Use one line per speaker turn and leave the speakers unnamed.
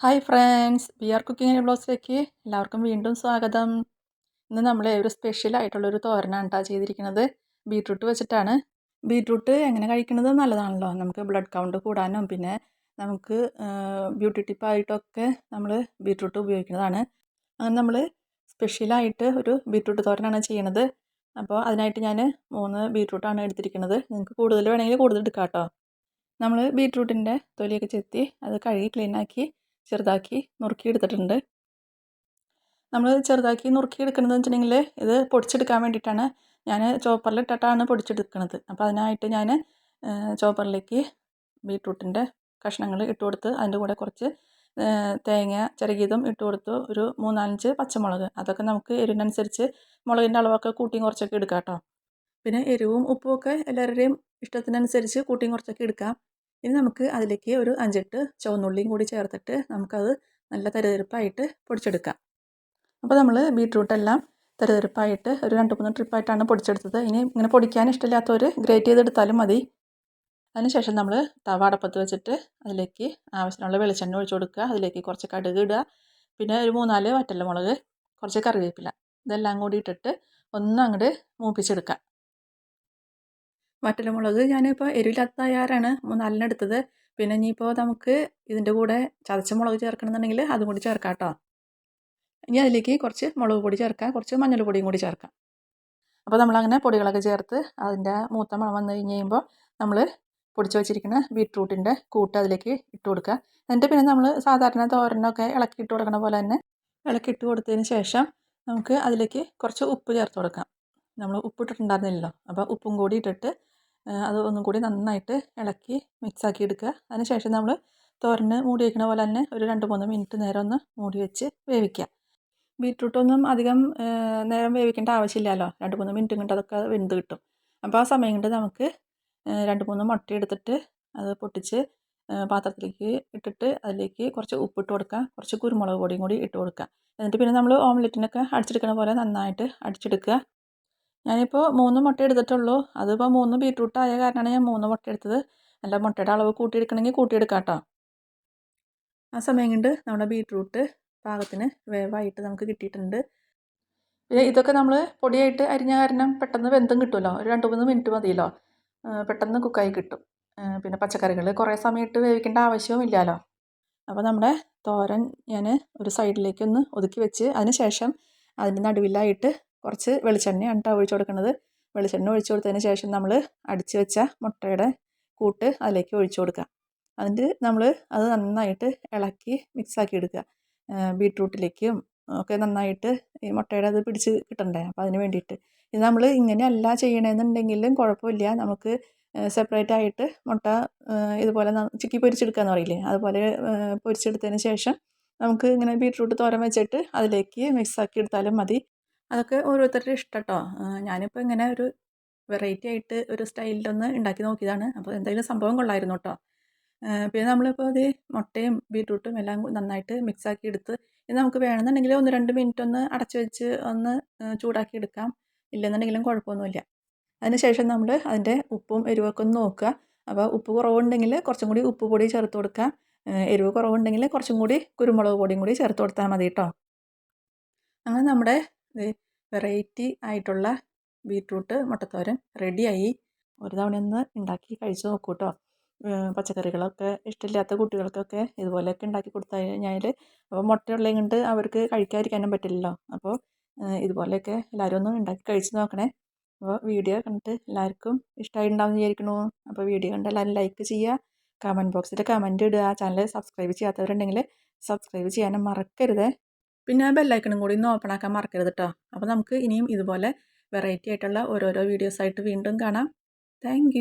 Hi friends B R cooking ബ്ലോഗ്സിലേക്ക് എല്ലാവർക്കും വീണ്ടും സ്വാഗതം. ഇന്ന് നമ്മൾ ഒരു സ്പെഷ്യൽ ആയിട്ടുള്ളൊരു തോരനാണ് കേട്ടോ ചെയ്തിരിക്കുന്നത്. ബീട്രൂട്ട് വെച്ചിട്ടാണ്. ബീട്രൂട്ട് എങ്ങനെ കഴിക്കുന്നത് നല്ലതാണല്ലോ. നമുക്ക് ബ്ലഡ് കൗണ്ട് കൂടാനും പിന്നെ നമുക്ക് ബ്യൂട്ടി ടിപ്പായിട്ടൊക്കെ നമ്മൾ ബീട്രൂട്ട് ഉപയോഗിക്കുന്നതാണ്. അങ്ങനെ നമ്മൾ സ്പെഷ്യലായിട്ട് ഒരു ബീട്രൂട്ട് തോരനാണ് ചെയ്യണത്. അപ്പോൾ അതിനായിട്ട് ഞാൻ മൂന്ന് ബീട്രൂട്ടാണ് എടുത്തിരിക്കുന്നത് നിങ്ങൾക്ക് കൂടുതൽ വേണമെങ്കിൽ കൂടുതൽ എടുക്കാം കേട്ടോ നമ്മൾ ബീട്രൂട്ടിന്റെ തൊലിയൊക്കെ ചെത്തി അത് കഴുകി ക്ലീനാക്കി ചെറുതാക്കി നുറുക്കിയെടുത്തിട്ടുണ്ട്. നമ്മൾ ചെറുതാക്കി നുറുക്കി എടുക്കണമെന്ന് വെച്ചിട്ടുണ്ടെങ്കിൽ ഇത് പൊടിച്ചെടുക്കാൻ വേണ്ടിയിട്ടാണ് ഞാൻ ചോപ്പറിലിട്ടിട്ടാണ് പൊടിച്ചെടുക്കുന്നത് അപ്പോൾ അതിനായിട്ട് ഞാൻ ചോപ്പറിലേക്ക് ബീട്രൂട്ടിന്റെ കഷ്ണങ്ങൾ ഇട്ട് കൊടുത്ത് അതിന്റെ കൂടെ കുറച്ച് തേങ്ങ ചിരകിയതും ഇട്ട് കൊടുത്തു ഒരു മൂന്നാലഞ്ച് പച്ചമുളക്. അതൊക്കെ നമുക്ക് എരിവിനനുസരിച്ച് മുളകിന്റെ അളവൊക്കെ കൂട്ടിയും കുറച്ചൊക്കെ എടുക്കാം കേട്ടോ. പിന്നെ എരിവും ഉപ്പും ഒക്കെ എല്ലാവരുടെയും ഇഷ്ടത്തിനനുസരിച്ച് കൂട്ടിയും കുറച്ചൊക്കെ എടുക്കാം. ഇനി നമുക്ക് അതിലേക്ക് ഒരു അഞ്ചെട്ട് ചുവന്നുള്ളിയും കൂടി ചേർത്തിട്ട് നമുക്കത് നല്ല തരതെരുപ്പായിട്ട് പൊടിച്ചെടുക്കാം. അപ്പോൾ നമ്മൾ ബീട്രൂട്ടെല്ലാം തരതെരുപ്പായിട്ട് ഒരു രണ്ട് മൂന്ന് ട്രിപ്പായിട്ടാണ് പൊടിച്ചെടുത്തത്. ഇനി ഇങ്ങനെ പൊടിക്കാൻ ഇഷ്ടമില്ലാത്തവർ ഗ്രേറ്റ് ചെയ്തെടുത്താലും മതി. അതിനുശേഷം നമ്മൾ തവ അടപ്പത്ത് വെച്ചിട്ട് അതിലേക്ക് ആവശ്യമുള്ള വെളിച്ചെണ്ണ ഒഴിച്ചു കൊടുക്കുക. അതിലേക്ക് കുറച്ച് കടുക് ഇടുക. പിന്നെ ഒരു മൂന്നാൽ വറ്റൽമുളക് കുറച്ച് കറിവേപ്പില ഇതെല്ലാം കൂടി ഇട്ടിട്ട് ഒന്ന് അങ്ങോട്ട് മൂപ്പിച്ചെടുക്കുക. വറ്റൽമുളക് ഞാനിപ്പോൾ എരിവില്ലാത്തതായാറാണ് നാലെണ്ണം എടുത്തത് പിന്നെ ഇനിയിപ്പോൾ നമുക്ക് ഇതിന്റെ കൂടെ ചതച്ച മുളക് ചേർക്കണമെന്നുണ്ടെങ്കിൽ അതും കൂടി ചേർക്കാം കേട്ടോ ഇനി അതിലേക്ക് കുറച്ച് മുളക് പൊടി ചേർക്കാം കുറച്ച് മഞ്ഞൾപ്പൊടിയും കൂടി ചേർക്കാം. അപ്പോൾ നമ്മളങ്ങനെ പൊടികളൊക്കെ ചേർത്ത് അതിന്റെ മൂത്ത മണം വന്നു കഴിഞ്ഞ് കഴിയുമ്പോൾ നമ്മൾ പൊടിച്ച് വെച്ചിരിക്കുന്ന ബീട്രൂട്ടിന്റെ കൂട്ട് അതിലേക്ക് ഇട്ട് കൊടുക്കുക എന്നിട്ട് പിന്നെ നമ്മൾ സാധാരണ തോരനൊക്കെ ഇളക്കി ഇട്ട് കൊടുക്കുന്ന പോലെ തന്നെ ഇളക്കി ഇട്ട് കൊടുത്തതിന് ശേഷം നമുക്ക് അതിലേക്ക് കുറച്ച് ഉപ്പ് ചേർത്ത് കൊടുക്കാം. നമ്മൾ ഉപ്പിട്ടിട്ടുണ്ടായിരുന്നില്ലല്ലോ. അപ്പോൾ ഉപ്പും കൂടി ഇട്ടിട്ട് അത് ഒന്നും കൂടി നന്നായിട്ട് ഇളക്കി മിക്സാക്കി എടുക്കുക. അതിനുശേഷം നമ്മൾ തോരന് മൂടി വയ്ക്കുന്ന പോലെ തന്നെ ഒരു രണ്ട് മൂന്ന് മിനിറ്റ് നേരം ഒന്ന് മൂടി വെച്ച് വേവിക്കുക. ബീട്രൂട്ടൊന്നും അധികം നേരം വേവിക്കേണ്ട ആവശ്യമില്ലല്ലോ. രണ്ട് മൂന്ന് മിനിറ്റ് കൊണ്ട് അതൊക്കെ വെന്ത് കിട്ടും. അപ്പോൾ ആ സമയം കൊണ്ട് നമുക്ക് രണ്ട് മൂന്ന് മുട്ട എടുത്തിട്ട് അത് പൊട്ടിച്ച് പാത്രത്തിലേക്ക് ഇട്ടിട്ട് അതിലേക്ക് കുറച്ച് ഉപ്പിട്ട് കൊടുക്കുക. കുറച്ച് കുരുമുളക് പൊടിയും കൂടി ഇട്ട് കൊടുക്കുക. എന്നിട്ട് പിന്നെ നമ്മൾ ഓംലെറ്റിനൊക്കെ അടിച്ചെടുക്കുന്ന പോലെ നന്നായിട്ട് അടിച്ചെടുക്കുക. ഞാനിപ്പോൾ മൂന്ന് മുട്ട എടുത്തിട്ടുള്ളൂ. അതിപ്പോൾ മൂന്ന് ബീറ്റ്റൂട്ട് ആയ കാരണമാണ് ഞാൻ മൂന്ന് മുട്ട എടുത്തത്. അല്ല മുട്ടയുടെ അളവ് കൂട്ടിയെടുക്കണമെങ്കിൽ കൂട്ടിയെടുക്കാം കേട്ടോ ആ സമയം കൊണ്ട് നമ്മുടെ ബീറ്റ്റൂട്ട് പാകത്തിന് വേവായിട്ട് നമുക്ക് കിട്ടിയിട്ടുണ്ട്. പിന്നെ ഇതൊക്കെ നമ്മൾ പൊടിയായിട്ട് അരിഞ്ഞ കാരണം പെട്ടെന്ന് വെന്തും കിട്ടുമല്ലോ ഒരു രണ്ട് മൂന്ന് മിനിറ്റ് മതിയല്ലോ. പെട്ടെന്ന് കുക്കായി കിട്ടും. പിന്നെ പച്ചക്കറികൾ കുറേ സമയത്ത് വേവിക്കേണ്ട ആവശ്യവും ഇല്ലല്ലോ അപ്പോൾ നമ്മുടെ തോരൻ ഞാൻ ഒരു സൈഡിലേക്കൊന്ന് ഒതുക്കി വെച്ച് അതിന് ശേഷം അതിന്റെ നടുവിലായിട്ട് കുറച്ച് വെളിച്ചെണ്ണയാണ് കേട്ടോ ഒഴിച്ച് കൊടുക്കുന്നത്. വെളിച്ചെണ്ണ ഒഴിച്ച് കൊടുത്തതിന് ശേഷം നമ്മൾ അടിച്ചു വെച്ച മുട്ടയുടെ കൂട്ട് അതിലേക്ക് ഒഴിച്ചു കൊടുക്കുക. അതിന്റെ നമ്മൾ അത് നന്നായിട്ട് ഇളക്കി മിക്സാക്കി എടുക്കുക. ബീട്രൂട്ടിലേക്കും ഒക്കെ നന്നായിട്ട് ഈ മുട്ടയുടെ അത് പിടിച്ച് കിട്ടണ്ടേ? അപ്പോൾ അതിന് വേണ്ടിയിട്ട്. ഇത് നമ്മൾ ഇങ്ങനെയല്ല ചെയ്യണമെന്നുണ്ടെങ്കിലും കുഴപ്പമില്ല. നമുക്ക് സെപ്പറേറ്റ് ആയിട്ട് മുട്ട ഇതുപോലെ ചിക്കി പൊരിച്ചെടുക്കുക പറയില്ലേ? അതുപോലെ പൊരിച്ചെടുത്തതിന് ശേഷം നമുക്ക് ഇങ്ങനെ ബീട്രൂട്ട് തോരൻ വെച്ചിട്ട് അതിലേക്ക് മിക്സാക്കി എടുത്താലും മതി. അതൊക്കെ ഓരോരുത്തരുടെ ഇഷ്ടം കേട്ടോ ഞാനിപ്പോൾ ഇങ്ങനെ ഒരു വെറൈറ്റി ആയിട്ട് ഒരു സ്റ്റൈലിലൊന്ന് ഉണ്ടാക്കി നോക്കിയതാണ്. അപ്പോൾ എന്തെങ്കിലും സംഭവം കൊള്ളായിരുന്നു കേട്ടോ പിന്നെ നമ്മളിപ്പോൾ അത് മുട്ടയും ബീട്രൂട്ടും എല്ലാം നന്നായിട്ട് മിക്സാക്കി എടുത്ത് ഇത് നമുക്ക് വേണമെന്നുണ്ടെങ്കിൽ ഒന്ന് രണ്ട് മിനിറ്റ് ഒന്ന് അടച്ചു വെച്ച് ഒന്ന് ചൂടാക്കി എടുക്കാം. ഇല്ലെന്നുണ്ടെങ്കിലും കുഴപ്പമൊന്നുമില്ല. അതിനുശേഷം നമ്മൾ അതിന്റെ ഉപ്പും എരിവൊക്കെ ഒന്ന് നോക്കുക. അപ്പോൾ ഉപ്പ് കുറവുണ്ടെങ്കിൽ കുറച്ചും കൂടി ഉപ്പ് പൊടി ചേർത്ത് കൊടുക്കാം എരിവ് കുറവുണ്ടെങ്കിൽ കുറച്ചും കൂടി കുരുമുളക് പൊടിയും കൂടി ചേർത്ത് കൊടുത്താൽ മതി കേട്ടോ അങ്ങനെ നമ്മുടെ വെറൈറ്റി ആയിട്ടുള്ള ബീട്രൂട്ട് മുട്ടത്തോരൻ റെഡിയായി ഒരു തവണ ഒന്ന് ഉണ്ടാക്കി കഴിച്ചു നോക്കൂ കേട്ടോ പച്ചക്കറികളൊക്കെ ഇഷ്ടമില്ലാത്ത കുട്ടികൾക്കൊക്കെ ഇതുപോലെയൊക്കെ ഉണ്ടാക്കി കൊടുത്തു കഴിഞ്ഞാൽ അപ്പോൾ മുട്ടയുള്ളത് കൊണ്ട് അവർക്ക് കഴിക്കാതിരിക്കാനും പറ്റില്ലല്ലോ. അപ്പോൾ ഇതുപോലെയൊക്കെ എല്ലാവരും ഒന്ന് ഉണ്ടാക്കി കഴിച്ചു നോക്കണേ. അപ്പോൾ വീഡിയോ കണ്ടിട്ട് എല്ലാവർക്കും ഇഷ്ടമായിട്ടുണ്ടാവും വിചാരിക്കണു അപ്പോൾ വീഡിയോ കണ്ട് എല്ലാവരും ലൈക്ക് ചെയ്യുക കമന്റ് ബോക്സിൽ കമന്റ് ഇടുക. ചാനൽ സബ്സ്ക്രൈബ് ചെയ്യാത്തവരുണ്ടെങ്കിൽ സബ്സ്ക്രൈബ് ചെയ്യാനും മറക്കരുത്. പിന്നെ ആ ബെല്ലൈക്കണും കൂടി ഒന്ന് ഓപ്പൺ ആക്കാൻ മറക്കരുത് കേട്ടോ അപ്പോൾ നമുക്ക് ഇനിയും ഇതുപോലെ വെറൈറ്റി ആയിട്ടുള്ള ഓരോരോ വീഡിയോസായിട്ട് വീണ്ടും കാണാം. താങ്ക്